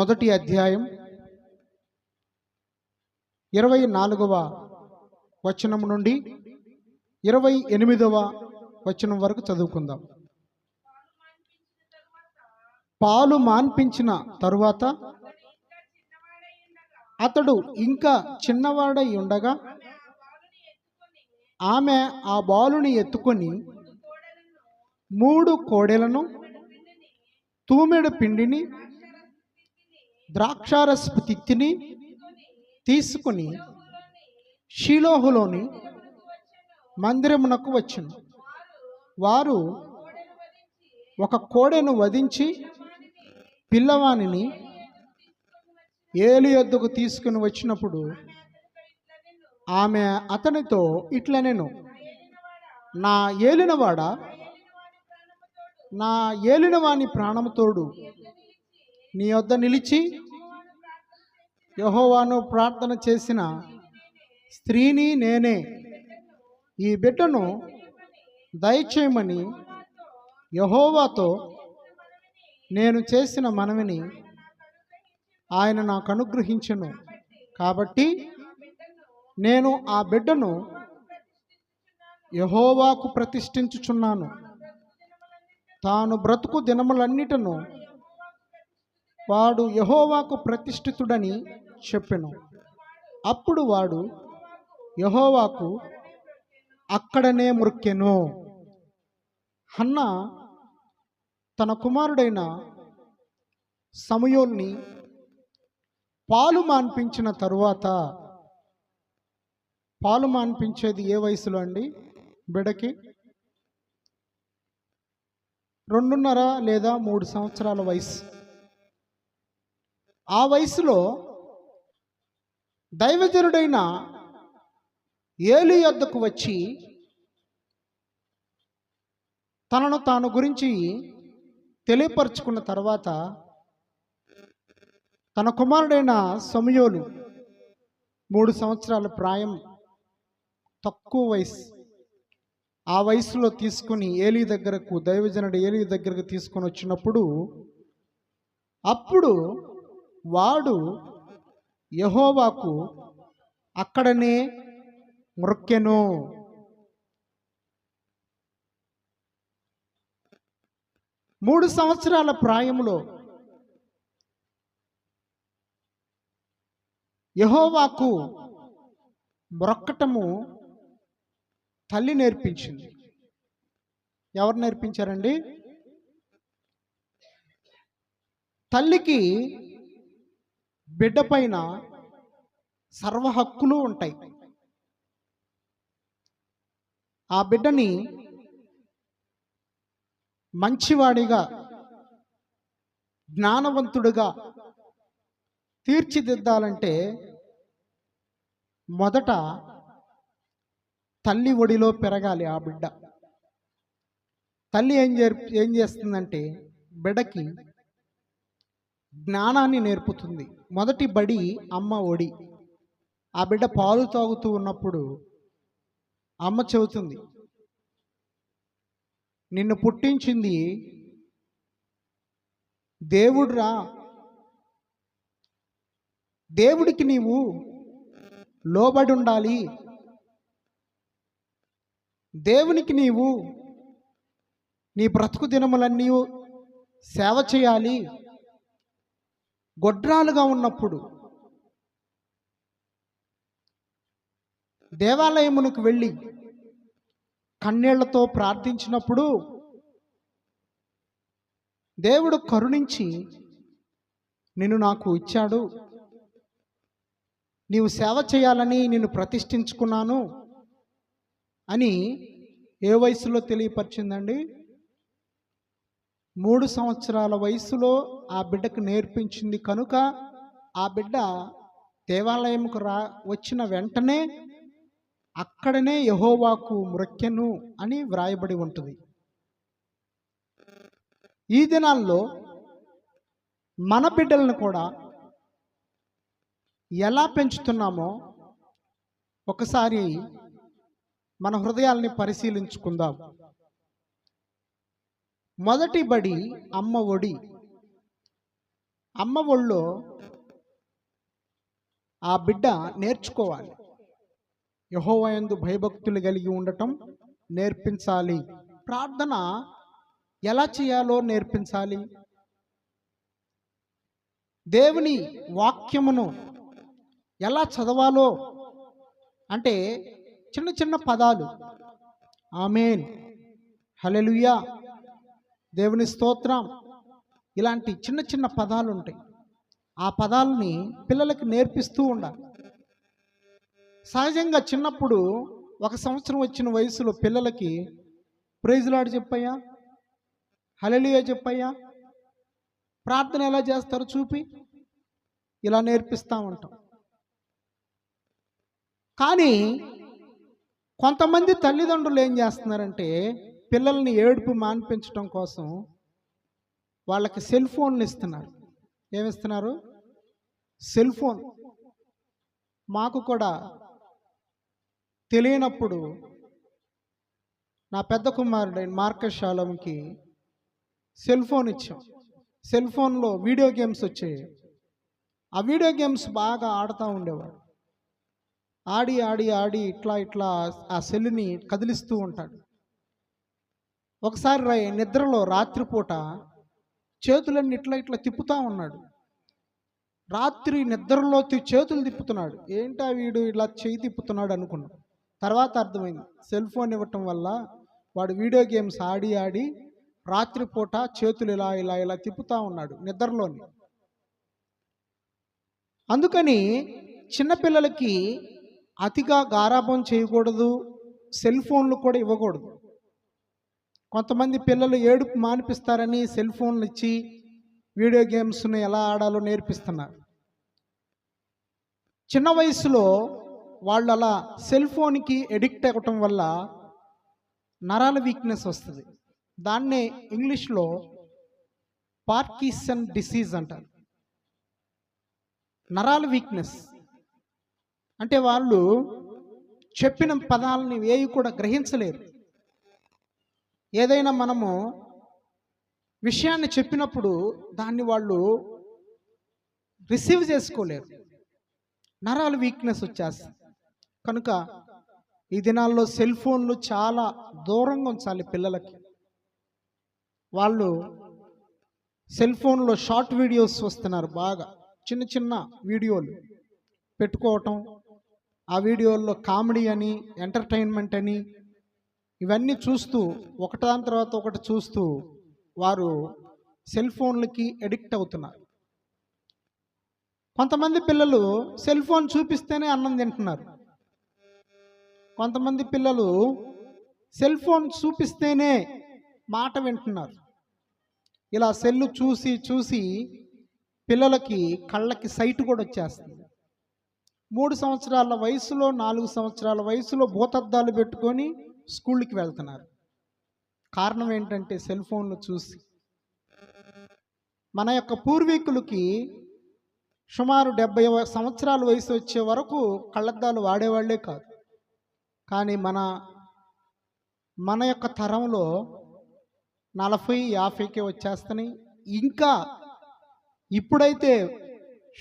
మొదటి అధ్యాయం ఇరవై నాలుగవ వచనం నుండి ఇరవై ఎనిమిదవ వచనం వరకు చదువుకుందాం. పాలు మాన్పించిన తరువాత అతడు ఇంకా చిన్నవాడై ఉండగా ఆమె ఆ బాలుని ఎత్తుకొని మూడు కోడెలను తూమెడు పిండిని ద్రాక్షారసపు తిత్తిని తీసుకుని షీలోహులోని మందిరమునకు వచ్చును. వారు ఒక కోడెను వధించి పిల్లవానిని ఏలు ఎద్దుకు తీసుకుని వచ్చినప్పుడు ఆమె అతనితో ఇట్లనెను నా ఏలినవాడ? నా ఏలినవాని ప్రాణముతోడు నీ వద్ద నిలిచి యహోవాను ప్రార్థన చేసిన స్త్రీని నేనే. ఈ బిడ్డను దయచేయమని యహోవాతో నేను చేసిన మనవిని ఆయన నాకు అనుగ్రహించను. కాబట్టి నేను ఆ బిడ్డను యహోవాకు ప్రతిష్ఠించుచున్నాను. తాను బ్రతుకు దినములన్నిటను వాడు యహోవాకు ప్రతిష్ఠితుడని చెప్పాను. అప్పుడు వాడు యహోవాకు అక్కడనే మృక్కెను హన్న తన కుమారుడైన సమయోల్ని పాలు మాన్పించిన తరువాత పాలు మాన్పించేది ఏ వయసులో అండి? బిడకి రెండున్నర లేదా మూడు సంవత్సరాల వయసు. ఆ వయసులో దైవజనుడైన ఏలి యొద్దకు వచ్చి తనను తాను గురించి తెలియపరుచుకున్న తర్వాత తన కుమారుడైన సమయోలు మూడు సంవత్సరాల ప్రాయం తక్కువ వయసు. ఆ వయసులో తీసుకుని ఏలి దగ్గరకు దైవజనుడు ఏలి దగ్గరకు తీసుకొని వచ్చినప్పుడు అప్పుడు వాడు యహోవాకు అక్కడనే మృక్కెను మూడు సంవత్సరాల ప్రాయములో యహోవాకు మొరక్కటము తల్లి నేర్పించింది. ఎవరు నేర్పించారండి? తల్లికి బిడ్డ పైన సర్వ హక్కులు ఉంటాయి. ఆ బిడ్డని మంచివాడిగా జ్ఞానవంతుడిగా తీర్చిదిద్దాలంటే మొదట తల్లి ఒడిలో పెరగాలి ఆ బిడ్డ. తల్లి ఏం చేర్ ఏం చేస్తుందంటే బిడ్డకి జ్ఞానాన్ని నేర్పుతుంది. మొదటి బడి అమ్మ ఒడి. ఆ బిడ్డ పాలు తాగుతూ ఉన్నప్పుడు అమ్మ చెబుతుంది నిన్ను పుట్టించింది దేవుడురా. దేవుడికి నీవు లోబడి ఉండాలి. దేవునికి నీవు నీ బ్రతుకు దినములన్నీ సేవ చేయాలి. గొడ్రాలుగా ఉన్నప్పుడు దేవాలయమునకు వెళ్ళి కన్నీళ్ళతో ప్రార్థించినప్పుడు దేవుడు కరుణించి నిన్ను నాకు ఇచ్చాడు. నీవు సేవ చేయాలని నిన్ను ప్రతిష్ఠించుకున్నాను అని ఏ వయసులో తెలియపరిచిందండి? మూడు సంవత్సరాల వయసులో ఆ బిడ్డకు నేర్పించింది కనుక ఆ బిడ్డ దేవాలయంకు రా వచ్చిన వెంటనే అక్కడనే యహోవాకు మృక్యను అని వ్రాయబడి ఉంటుంది. ఈ దినాల్లో మన బిడ్డలను కూడా ఎలా పెంచుతున్నామో ఒకసారి మన హృదయాల్ని పరిశీలించుకుందాం. మొదటి బడి అమ్మ ఒడి. అమ్మ ఒళ్ళో ఆ బిడ్డ నేర్చుకోవాలి. యహోవయందు భయభక్తులు కలిగి ఉండటం నేర్పించాలి. ప్రార్థన ఎలా చేయాలో నేర్పించాలి. దేవుని వాక్యమును ఎలా చదవాలో అంటే చిన్న చిన్న పదాలు. ఆమెన్. హలెలుయా దేవుని స్తోత్రం. ఇలాంటి చిన్న చిన్న పదాలు ఉంటాయి ఆ పదాలని పిల్లలకి నేర్పిస్తూ ఉండాలి. సహజంగా చిన్నప్పుడు ఒక సంవత్సరం వచ్చిన వయసులో పిల్లలకి ప్రైజులాడు చెప్పయ్యా? హలలియా చెప్పయ్యా? ప్రార్థన ఎలా చేస్తారో చూపి. ఇలా నేర్పిస్తూ ఉంటాం. కానీ కొంతమంది తల్లిదండ్రులు ఏం చేస్తున్నారంటే పిల్లల్ని ఏడుపు మాన్పించడం కోసం వాళ్ళకి సెల్ ఫోన్లు ఇస్తున్నారు. ఏమిస్తున్నారు? Cell phone. మాకు కూడా తెలియనప్పుడు నా పెద్ద కుమారుడైన మార్కశాలంకి సెల్ ఫోన్ ఇచ్చాం. సెల్ ఫోన్లో వీడియో గేమ్స్ వచ్చాయి. ఆ వీడియో గేమ్స్ బాగా ఆడుతూ ఉండేవాడు. ఆడి ఆడి ఆడి ఇట్లా ఇట్లా ఆ సెల్ని కదిలిస్తూ ఉంటాడు. ఒకసారి రై- నిద్రలో రాత్రిపూట చేతులన్నీ ఇట్లా ఇట్లా తిప్పుతూ ఉన్నాడు. రాత్రి నిద్రలో చేతులు తిప్పుతున్నాడు. ఏంటా వీడు ఇలా చేయి తిప్పుతున్నాడు అనుకున్నాం. తర్వాత అర్థమైంది. సెల్ ఫోన్ ఇవ్వటం వల్ల వాడు వీడియో గేమ్స్ ఆడి ఆడి రాత్రిపూట చేతులు ఇలా ఇలా ఇలా తిప్పుతూ ఉన్నాడు నిద్రలోని. అందుకని చిన్నపిల్లలకి అతిగా గారాభం చేయకూడదు సెల్ ఫోన్లు కూడా ఇవ్వకూడదు. కొంతమంది పిల్లలు ఏడుపు మానిపిస్తారని సెల్ ఫోన్లు ఇచ్చి వీడియో గేమ్స్ని ఎలా ఆడాలో నేర్పిస్తున్నారు. చిన్న వయసులో వాళ్ళు అలా సెల్ ఫోన్కి ఎడిక్ట్ అవ్వటం వల్ల నరాల వీక్నెస్ వస్తుంది. దాన్నే ఇంగ్లీష్లో పార్కిసన్ డిసీజ్ అంటారు. నరాల వీక్నెస్. అంటే వాళ్ళు చెప్పిన పదాలని ఏవి కూడా గ్రహించలేరు. ఏదైనా మనము విషయాన్ని చెప్పినప్పుడు దాన్ని వాళ్ళు రిసీవ్ చేసుకోలేరు. నరాలు వీక్నెస్ వచ్చేస్తుంది కనుక ఈ దినాల్లో సెల్ ఫోన్లు చాలా దూరంగా ఉంచాలి పిల్లలకి. వాళ్ళు సెల్ ఫోన్లో షార్ట్ వీడియోస్ వస్తున్నారు బాగా. చిన్న చిన్న వీడియోలు పెట్టుకోవటం ఆ వీడియోల్లో కామెడీ అని ఎంటర్టైన్మెంట్ అని ఇవన్నీ చూస్తూ ఒకటాని తర్వాత ఒకటి చూస్తూ వారు సెల్ ఫోన్లకి ఎడిక్ట్ అవుతున్నారు. కొంతమంది పిల్లలు సెల్ ఫోన్ చూపిస్తేనే అన్నం తింటున్నారు. కొంతమంది పిల్లలు సెల్ ఫోన్ చూపిస్తేనే మాట వింటున్నారు. ఇలా సెల్లు చూసి చూసి పిల్లలకి కళ్ళకి సైట్ కూడా వచ్చేస్తుంది. మూడు సంవత్సరాల వయసులో నాలుగు సంవత్సరాల వయసులో భూతద్దాలు పెట్టుకొని స్కూల్కి వెళ్తున్నారు. కారణం ఏంటంటే సెల్ ఫోన్లు చూసి. మన యొక్క పూర్వీకులకి సుమారు డెబ్బై సంవత్సరాల వయసు వచ్చే వరకు కళ్ళద్దాలు వాడేవాళ్ళే కాదు. కానీ మన మన యొక్క తరంలో నలభై యాభైకే వచ్చేస్తున్నాయి. ఇంకా ఇప్పుడైతే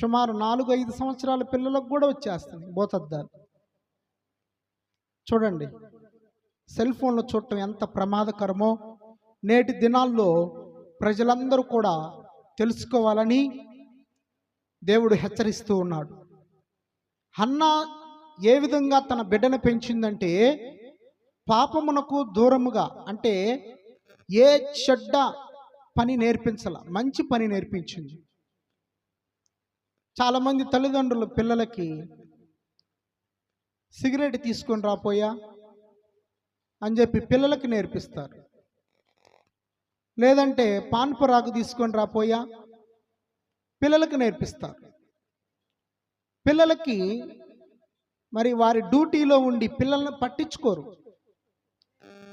సుమారు నాలుగు ఐదు సంవత్సరాల పిల్లలకు కూడా వచ్చేస్తుంది బోతద్దాలు. చూడండి. సెల్ ఫోన్లో చూడటం ఎంత ప్రమాదకరమో నేటి దినాల్లో ప్రజలందరూ కూడా తెలుసుకోవాలని దేవుడు హెచ్చరిస్తూ ఉన్నాడు. హన్నా ఏ విధంగా తన బిడ్డను పెంచిందంటే పాపమునకు దూరముగా అంటే ఏ చెడ్డ పని నేర్పించాల మంచి పని నేర్పించింది. చాలామంది తల్లిదండ్రులు పిల్లలకి సిగరెట్ తీసుకొని రాపోయా అని చెప్పి పిల్లలకి నేర్పిస్తారు. లేదంటే పాన్పరాగు తీసుకొని రాపోయా పిల్లలకు నేర్పిస్తారు. పిల్లలకి మరి వారి డ్యూటీలో ఉండి పిల్లల్ని పట్టించుకోరు.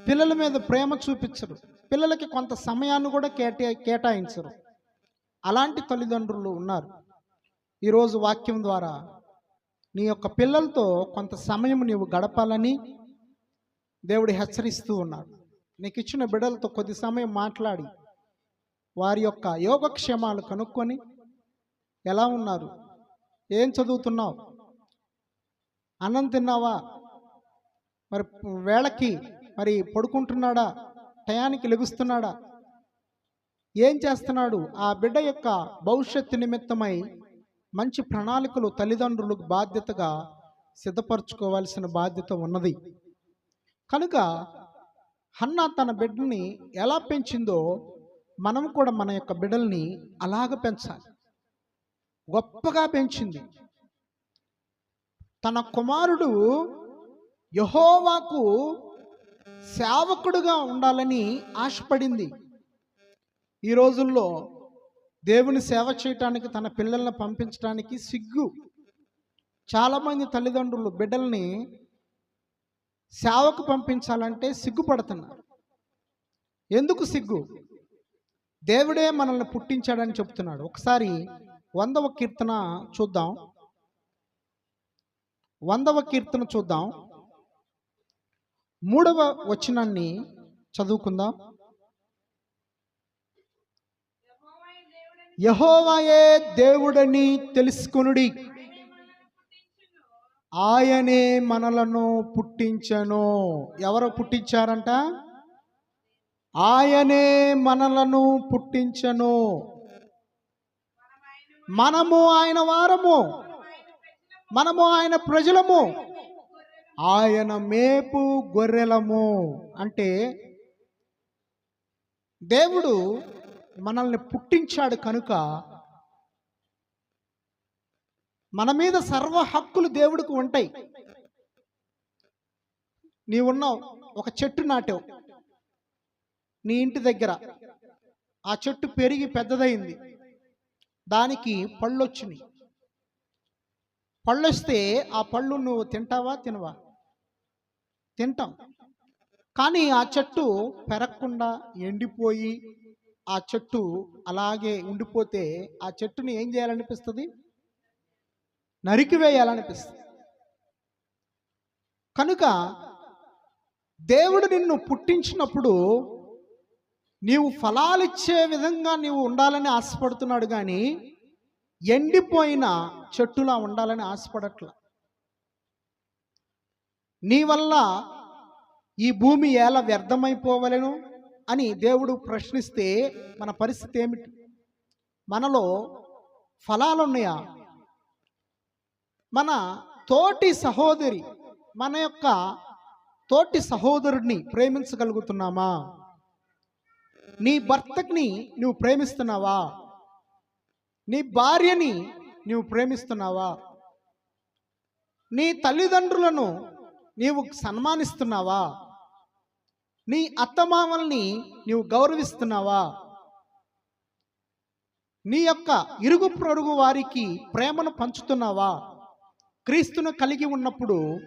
పిల్లల మీద ప్రేమ చూపించరు. పిల్లలకి కొంత సమయాన్ని కూడా కేటా కేటాయించరు. అలాంటి తల్లిదండ్రులు ఉన్నారు. ఈరోజు వాక్యం ద్వారా నీ యొక్క పిల్లలతో కొంత సమయం నీవు గడపాలని దేవుడు హెచ్చరిస్తూ ఉన్నాడు. నీకు ఇచ్చిన బిడ్డలతో కొద్ది సమయం మాట్లాడి వారి యొక్క యోగక్షేమాలు కనుక్కొని ఎలా ఉన్నారు? ఏం చదువుతున్నావు? అన్నం తిన్నావా? మరి వేళకి మరి పడుకుంటున్నాడా? టయానికి లెగుస్తున్నాడా? ఏం చేస్తున్నాడు? ఆ బిడ్డ యొక్క భవిష్యత్తు నిమిత్తమై మంచి ప్రణాళికలు తల్లిదండ్రులకు బాధ్యతగా సిద్ధపరచుకోవాల్సిన బాధ్యత ఉన్నది. కనుక హన్న తన బిడ్డని ఎలా పెంచిందో మనం కూడా మన యొక్క బిడ్డల్ని అలాగ పెంచాలి. గొప్పగా పెంచింది. తన కుమారుడు యహోవాకు సేవకుడుగా ఉండాలని ఆశపడింది. ఈ రోజుల్లో దేవుని సేవ చేయటానికి తన పిల్లల్ని పంపించడానికి సిగ్గు. చాలామంది తల్లిదండ్రులు బిడ్డల్ని సేవకు పంపించాలంటే సిగ్గుపడుతున్నారు ఎందుకు సిగ్గు? దేవుడే మనల్ని పుట్టించాడని చెప్తున్నాడు. ఒకసారి వందవ కీర్తన చూద్దాం. వందవ కీర్తన చూద్దాం. మూడవ వచనాన్ని చదువుకుందాం. యహోవాయే దేవుడని తెలుసుకొనుడి. ఆయనే మనలను పుట్టించను. ఎవరు పుట్టించారంట? ఆయనే మనలను పుట్టించను. మనము ఆయన వారము. మనము ఆయన ప్రజలము. ఆయన మేపు గొర్రెలము. అంటే దేవుడు మనల్ని పుట్టించాడు కనుక మన మీద సర్వ హక్కులు దేవుడికి ఉంటాయి. నీవున్నావు ఒక చెట్టు నాటావు. నీ ఇంటి దగ్గర ఆ చెట్టు పెరిగి పెద్దదైంది దానికి పళ్ళు వచ్చినాయి పళ్ళు వస్తే ఆ పళ్ళు నువ్వు తింటావా తినవా? తింటాం. కానీ ఆ చెట్టు పెరగకుండా ఎండిపోయి ఆ చెట్టు అలాగే ఉండిపోతే ఆ చెట్టుని ఏం చేయాలనిపిస్తుంది? నరికివేయాలనిపిస్తుంది కనుక దేవుడు నిన్ను పుట్టించినప్పుడు నీవు ఫలాలిచ్చే విధంగా నీవు ఉండాలని ఆశపడుతున్నాడు కానీ ఎండిపోయిన చెట్టులా ఉండాలని ఆశపడట్ల. నీ వల్ల ఈ భూమి ఎలా వ్యర్థమైపోవలను అని దేవుడు ప్రశ్నిస్తే మన పరిస్థితి ఏమిటి? మనలో ఫలాలు ఉన్నాయా మన తోటి సహోదరి మన యొక్క తోటి సహోదరుడిని ప్రేమించగలుగుతున్నామా? నీ భర్తని నువ్వు ప్రేమిస్తున్నావా? నీ భార్యని నీవు ప్రేమిస్తున్నావా? నీ తల్లిదండ్రులను నీవు సన్మానిస్తున్నావా? నీ అత్తమామల్ని నీవు గౌరవిస్తున్నావా? నీ యొక్క ఇరుగు పొరుగు వారికి ప్రేమను పంచుతున్నావా? క్రీస్తును కలిగి ఉన్నప్పుడు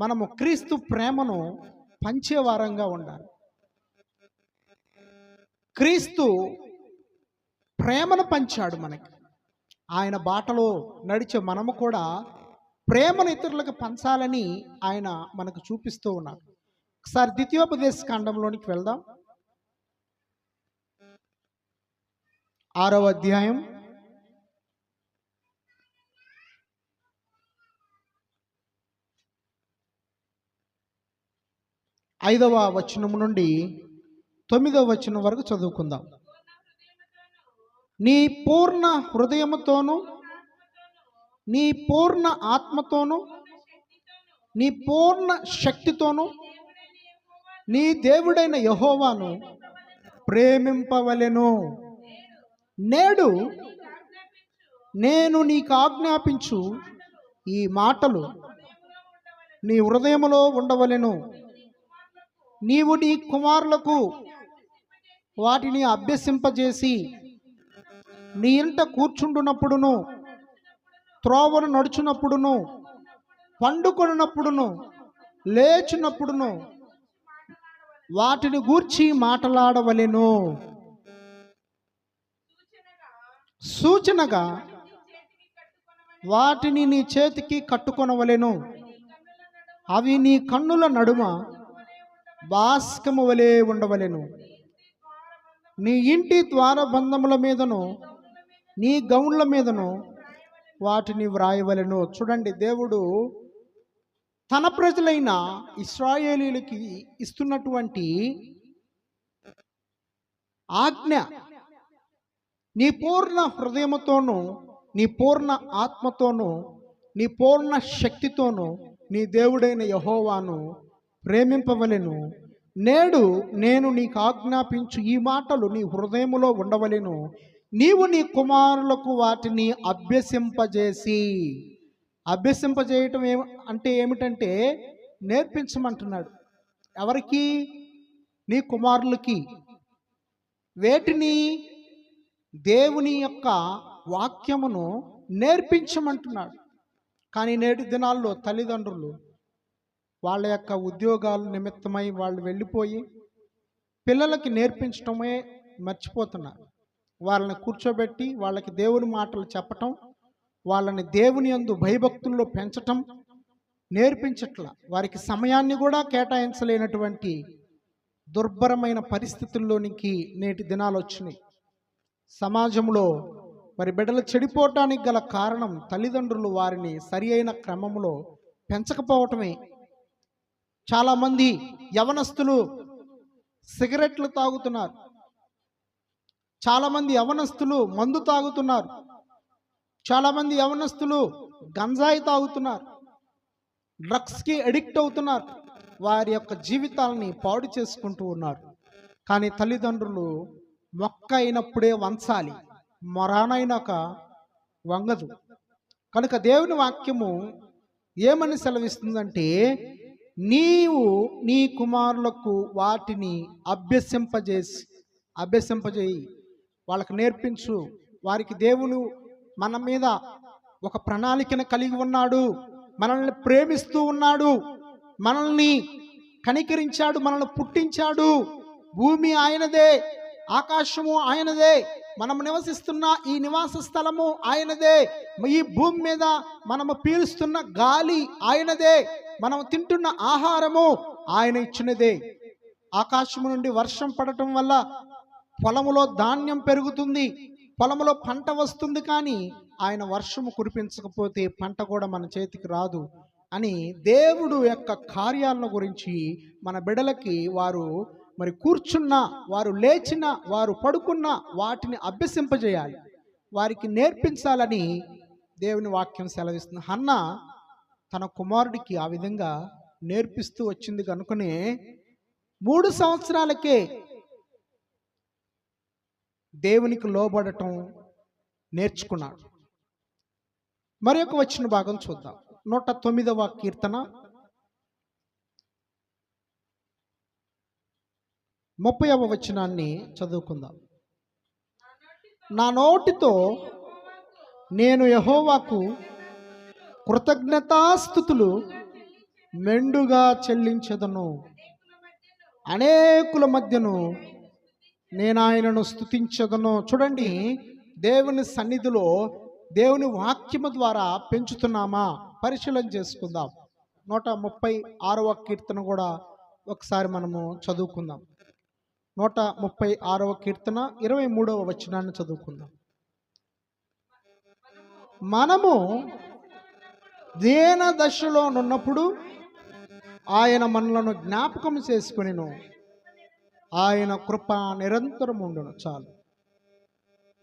మనము క్రీస్తు ప్రేమను పంచేవారంగా ఉండాలి. క్రీస్తు ప్రేమను పంచాడు మనకి. ఆయన బాటలో నడిచే మనము కూడా ప్రేమను ఇతరులకు పంచాలని ఆయన మనకు చూపిస్తూ ఉన్నారు. ఒకసారి ద్వితీయోపదేశ కాండంలోనికి వెళ్దాం. ఆరవ అధ్యాయం ఐదవ వచనం నుండి తొమ్మిదవ వచనం వరకు చదువుకుందాం. నీ పూర్ణ హృదయముతోను నీ పూర్ణ ఆత్మతోనూ నీ పూర్ణ శక్తితోను నీ దేవుడైన యహోవాను ప్రేమింపవలెను. నేడు నేను నీకు ఆజ్ఞాపించు ఈ మాటలు నీ హృదయములో ఉండవలెను. నీవు నీ కుమారులకు వాటిని అభ్యసింపజేసి నీ ఇంట కూర్చుండునప్పుడును త్రోవను నడుచునప్పుడును పండుకొనినప్పుడును లేచినప్పుడును వాటిని గూర్చి మాట్లాడవలెను. సూచనగా వాటిని నీ చేతికి కట్టుకొనవలెను. అవి నీ కన్నుల నడుమ బాస్కము వలె ఉండవలెను. నీ ఇంటి ద్వారబంధముల మీదను నీ గౌన్ల మీదను వాటిని వ్రాయవలెను. చూడండి దేవుడు తన ప్రజలైన ఇస్రాయేలీలకి ఇస్తున్నటువంటి ఆజ్ఞ నీ పూర్ణ హృదయముతోనూ నీ పూర్ణ ఆత్మతోనూ నీ పూర్ణ శక్తితోనూ నీ దేవుడైన యహోవాను ప్రేమింపవలెను. నేడు నేను నీకు ఆజ్ఞాపించు ఈ మాటలు నీ హృదయములో ఉండవలెను. నీవు నీ కుమారులకు వాటిని అభ్యసింపజేసి. అభ్యసింపజేయటం ఏం అంటే ఏమిటంటే నేర్పించమంటున్నాడు. ఎవరికి? నీ కుమారులకి. వేటిని? దేవుని యొక్క వాక్యమును నేర్పించమంటున్నాడు. కానీ నేటి దినాల్లో తల్లిదండ్రులు వాళ్ళ యొక్క ఉద్యోగాల నిమిత్తమై వాళ్ళు వెళ్ళిపోయి పిల్లలకి నేర్పించటమే మర్చిపోతున్నారు. వాళ్ళని కూర్చోబెట్టి వాళ్ళకి దేవుని మాటలు చెప్పటం వాళ్ళని దేవుని యందు భయభక్తుల్లో పెంచటం నేర్పించట్ల. వారికి సమయాన్ని కూడా కేటాయించలేనటువంటి దుర్భరమైన పరిస్థితుల్లోనికి నేటి దినాలు వచ్చినాయి. సమాజంలో మరి బిడ్డలు చెడిపోవటానికి గల కారణం తల్లిదండ్రులు వారిని సరి అయిన క్రమంలో పెంచకపోవటమే. చాలామంది యవనస్తులు సిగరెట్లు తాగుతున్నారు. చాలామంది యవనస్తులు మందు తాగుతున్నారు. చాలామంది యవనస్తులు గంజాయి తాగుతున్నారు. డ్రగ్స్కి అడిక్ట్ అవుతున్నారు. వారి యొక్క జీవితాలని పాడు చేసుకుంటూ ఉన్నారు. కానీ తల్లిదండ్రులు మొక్క అయినప్పుడే వంచాలి. మొరానైనాక వంగదు. కనుక దేవుని వాక్యము ఏమని సెలవిస్తుందంటే నీవు నీ కుమారులకు వాటిని అభ్యసింపజేసి అభ్యసింపజేయి. వాళ్ళకి నేర్పించు. వారికి దేవుడు మన మీద ఒక ప్రణాళికను కలిగి ఉన్నాడు. మనల్ని ప్రేమిస్తూ ఉన్నాడు. మనల్ని కనికరించాడు. మనల్ని పుట్టించాడు. భూమి ఆయనదే. ఆకాశము ఆయనదే. మనం నివసిస్తున్న ఈ నివాస స్థలము ఆయనదే. ఈ భూమి మీద మనము పీలుస్తున్న గాలి ఆయనదే. మనం తింటున్న ఆహారము ఆయన ఇచ్చినదే. ఆకాశము నుండి వర్షం పడటం వల్ల పొలములో ధాన్యం పెరుగుతుంది. పొలములో పంట వస్తుంది కానీ ఆయన వర్షము కురిపించకపోతే పంట కూడా మన చేతికి రాదు అని దేవుడు యొక్క కార్యాలను గురించి మన బిడలకి వారు మరి కూర్చున్న వారు లేచిన వారు పడుకున్న వాటిని అభ్యసింపజేయాలి. వారికి నేర్పించాలని దేవుని వాక్యం సెలవిస్తుంది. అన్న తన కుమారుడికి ఆ విధంగా నేర్పిస్తూ వచ్చింది కనుకనే మూడు సంవత్సరాలకే దేవునికి లోబడటం నేర్చుకున్నాడు. మరి ఒక వచ్చిన భాగం చూద్దాం. నూట తొమ్మిదవ కీర్తన ముప్పై అవ వచనాన్ని చదువుకుందాం. నా నోటితో నేను యహోవాకు కృతజ్ఞతాస్థుతులు మెండుగా చెల్లించదను. అనేకుల మధ్యను నేను ఆయనను స్థుతించదను చూడండి దేవుని సన్నిధిలో దేవుని వాక్యము ద్వారా పెంచుతున్నామా? పరిశీలన చేసుకుందాం. నూట ముప్పై ఆరవ కీర్తన కూడా ఒకసారి మనము చదువుకుందాం. నూట ముప్పై ఆరవ కీర్తన ఇరవై మూడవ వచనాన్ని చదువుకుందాం. మనము దేన దశలో నున్నప్పుడు ఆయన మనలను జ్ఞాపకం చేసుకునిను. ఆయన కృప నిరంతరం ఉండును చాలు.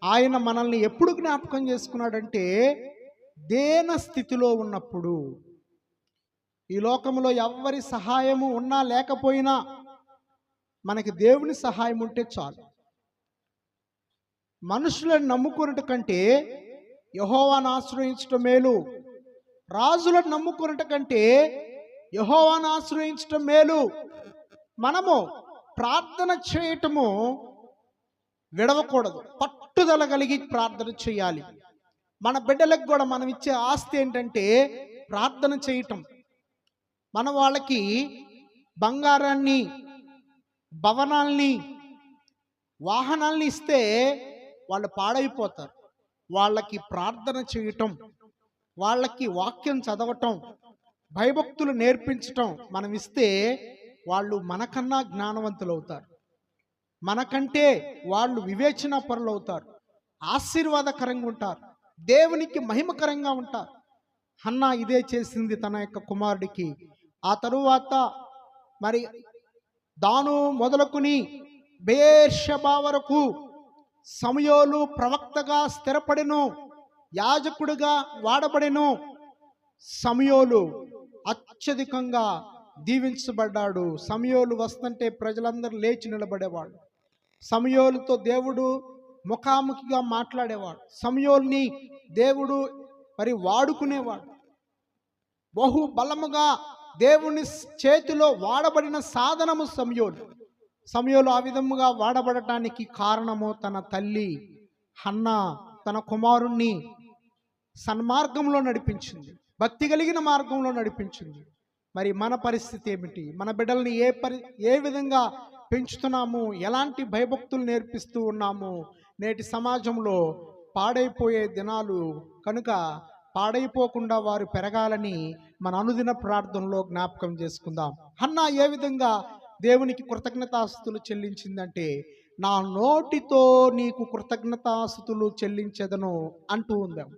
ఆయన మనల్ని ఎప్పుడు జ్ఞాపకం చేసుకున్నాడంటే దేన స్థితిలో ఉన్నప్పుడు. ఈ లోకంలో ఎవరి సహాయము ఉన్నా లేకపోయినా మనకి దేవుని సహాయం ఉంటే చాలు. మనుషులను నమ్ముకున్నట కంటే యహోవాను ఆశ్రయించటం మేలు. రాజులను నమ్ముకున్నట కంటే యహోవాను ఆశ్రయించటం మేలు. మనము ప్రార్థన చేయటము విడవకూడదు. పట్టుదల కలిగి ప్రార్థన చేయాలి. మన బిడ్డలకు కూడా మనం ఇచ్చే ఆస్తి ఏంటంటే ప్రార్థన చేయటం. మన వాళ్ళకి బంగారాన్ని భవనాల్ని వాహనాల్ని ఇస్తే వాళ్ళు పాడైపోతారు. వాళ్ళకి ప్రార్థన చేయటం వాళ్ళకి వాక్యం చదవటం భయభక్తులు నేర్పించటం మనం ఇస్తే వాళ్ళు మనకన్నా జ్ఞానవంతులు అవుతారు మనకంటే వాళ్ళు వివేచన పరులు అవుతారు. ఆశీర్వాదకరంగా ఉంటారు. దేవునికి మహిమకరంగా ఉంటారు. అన్న ఇదే చేసింది తన యొక్క కుమారుడికి. ఆ తరువాత మరి దాను మొదలుకుని బేర్షబా వరకు సమయోలు ప్రవక్తగా స్థిరపడెను యాజకుడిగా వాడబడెను. సమయోలు అత్యధికంగా దీవించబడ్డాడు. సమయోలు వస్తుంటే ప్రజలందరూ లేచి నిలబడేవాడు సమయోలుతో దేవుడు ముఖాముఖిగా మాట్లాడేవాడు. సమయోల్ని దేవుడు మరి వాడుకునేవాడు. బహు బలముగా దేవుని చేతిలో వాడబడిన సాధనము సమయోలు. సమయంలో ఆ విధముగా వాడబడటానికి కారణము తన తల్లి హన్న తన కుమారుణ్ణి సన్మార్గంలో నడిపించింది. భక్తి కలిగిన మార్గంలో నడిపించింది. మరి మన పరిస్థితి ఏమిటి? మన బిడ్డల్ని ఏ పరి ఏ విధంగా పెంచుతున్నాము? ఎలాంటి భయభక్తులు నేర్పిస్తూ ఉన్నాము? నేటి సమాజంలో పాడైపోయే దినాలు కనుక పాడైపోకుండా వారు పెరగాలని మన అనుదిన ప్రార్థనలో జ్ఞాపకం చేసుకుందాం. అన్న ఏ విధంగా దేవునికి కృతజ్ఞతాస్తులు చెల్లించిందంటే నా నోటితో నీకు కృతజ్ఞతాస్తులు చెల్లించదను అంటూ ఉందాం.